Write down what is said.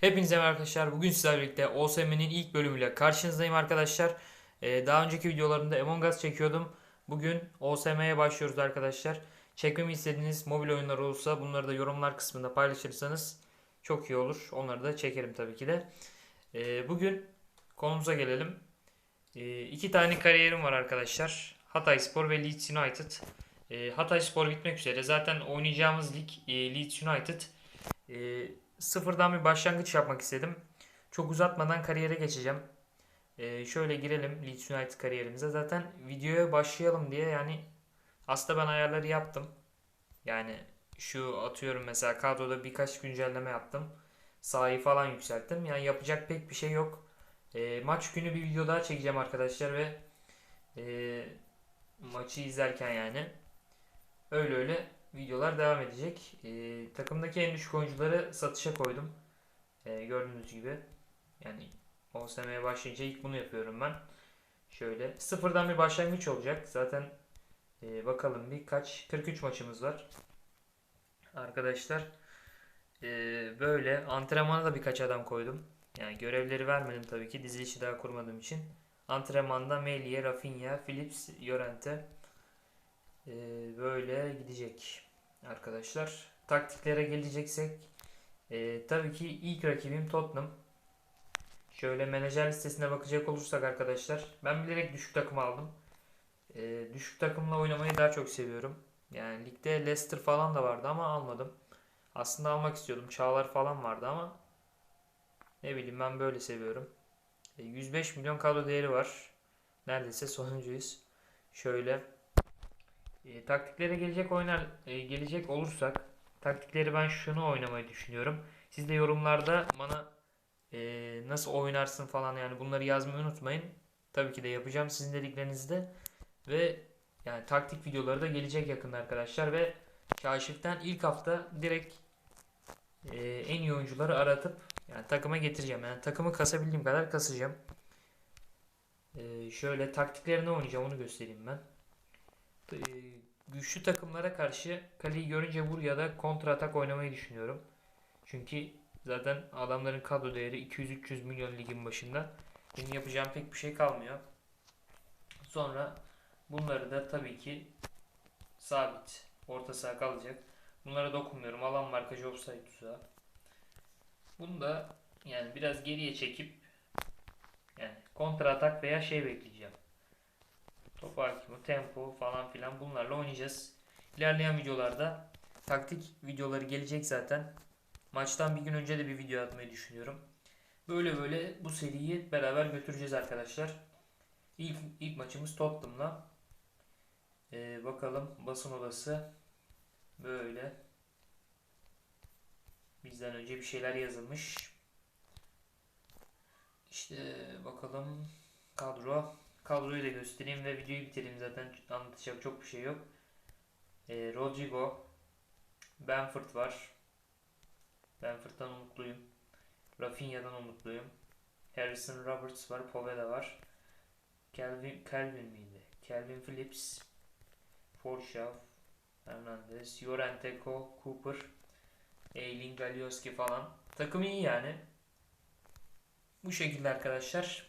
Hepinize merhaba arkadaşlar. Bugün sizlerle birlikte OSM'nin ilk bölümüyle karşınızdayım arkadaşlar. Ee, daha önceki videolarımda Among Us çekiyordum. Bugün OSM'ye başlıyoruz arkadaşlar. Çekmemi istediğiniz mobil oyunlar olursa bunları da yorumlar kısmında paylaşırsanız çok iyi olur. Onları da çekerim tabii ki de. Ee, bugün konumuza gelelim. Ee, iki tane kariyerim var arkadaşlar. Hatay Spor ve Leeds United. Ee, Hatay Spor bitmek üzere. Zaten oynayacağımız lig e, Leeds United. Ee, sıfırdan bir başlangıç yapmak istedim. Çok uzatmadan kariyere geçeceğim. Ee, şöyle girelim Leeds United kariyerimize. Zaten videoya başlayalım diye yani aslında ben ayarları yaptım. Yani şu atıyorum mesela kadroda birkaç güncelleme yaptım. Sahayı falan yükselttim. Yani yapacak pek bir şey yok. Ee, maç günü bir video daha çekeceğim arkadaşlar ve e, maçı izlerken yani öyle öyle videolar devam edecek. Ee, takımdaki en düşük oyuncuları satışa koydum. Ee, gördüğünüz gibi. Yani OSM'ye başlayınca ilk bunu yapıyorum ben. Şöyle sıfırdan bir başlangıç olacak. Zaten e, bakalım bir kaç 43 maçımız var. Arkadaşlar e, böyle antrenmana da birkaç adam koydum. Yani görevleri vermedim tabii ki dizilişi daha kurmadığım için. Antrenmanda Melie, Rafinha, Phillips, Llorente e, böyle gidecek arkadaşlar. Taktiklere geleceksek e, tabii ki ilk rakibim Tottenham. Şöyle menajer listesine bakacak olursak arkadaşlar ben bilerek düşük takım aldım. E, düşük takımla oynamayı daha çok seviyorum. Yani ligde Leicester falan da vardı ama almadım. Aslında almak istiyordum. Çağlar falan vardı ama ne bileyim ben böyle seviyorum. E, 105 milyon kadro değeri var. Neredeyse sonuncuyuz. Şöyle e, taktiklere gelecek oynar e, gelecek olursak taktikleri ben şunu oynamayı düşünüyorum. Siz de yorumlarda bana e, nasıl oynarsın falan yani bunları yazmayı unutmayın. Tabii ki de yapacağım sizin dediklerinizde ve yani taktik videoları da gelecek yakında arkadaşlar ve Kaşif'ten ilk hafta direkt e, en iyi oyuncuları aratıp yani takıma getireceğim. Yani takımı kasabildiğim kadar kasacağım. E, şöyle taktiklerini oynayacağım onu göstereyim ben e, güçlü takımlara karşı kaleyi görünce vur ya da kontra atak oynamayı düşünüyorum. Çünkü zaten adamların kadro değeri 200-300 milyon ligin başında. Benim yapacağım pek bir şey kalmıyor. Sonra bunları da tabii ki sabit orta saha kalacak. Bunlara dokunmuyorum. Alan markajı offside tuzağı. Bunu da yani biraz geriye çekip yani kontra atak veya şey bekleyeceğim. Top hakimi, tempo falan filan bunlarla oynayacağız. İlerleyen videolarda taktik videoları gelecek zaten. Maçtan bir gün önce de bir video atmayı düşünüyorum. Böyle böyle bu seriyi beraber götüreceğiz arkadaşlar. İlk, ilk maçımız Tottenham'la. Ee, bakalım basın odası böyle. Bizden önce bir şeyler yazılmış. İşte bakalım kadro. Kadroyu da göstereyim ve videoyu bitireyim zaten anlatacak çok bir şey yok. E, Rodrigo, Benford var. Benford'dan umutluyum. Rafinha'dan umutluyum. Harrison Roberts var, Poveda var. Calvin, Calvin miydi? Calvin Phillips, Forshaw, Hernandez, Llorente, Cooper, Eiling, Galioski falan. Takım iyi yani. Bu şekilde arkadaşlar.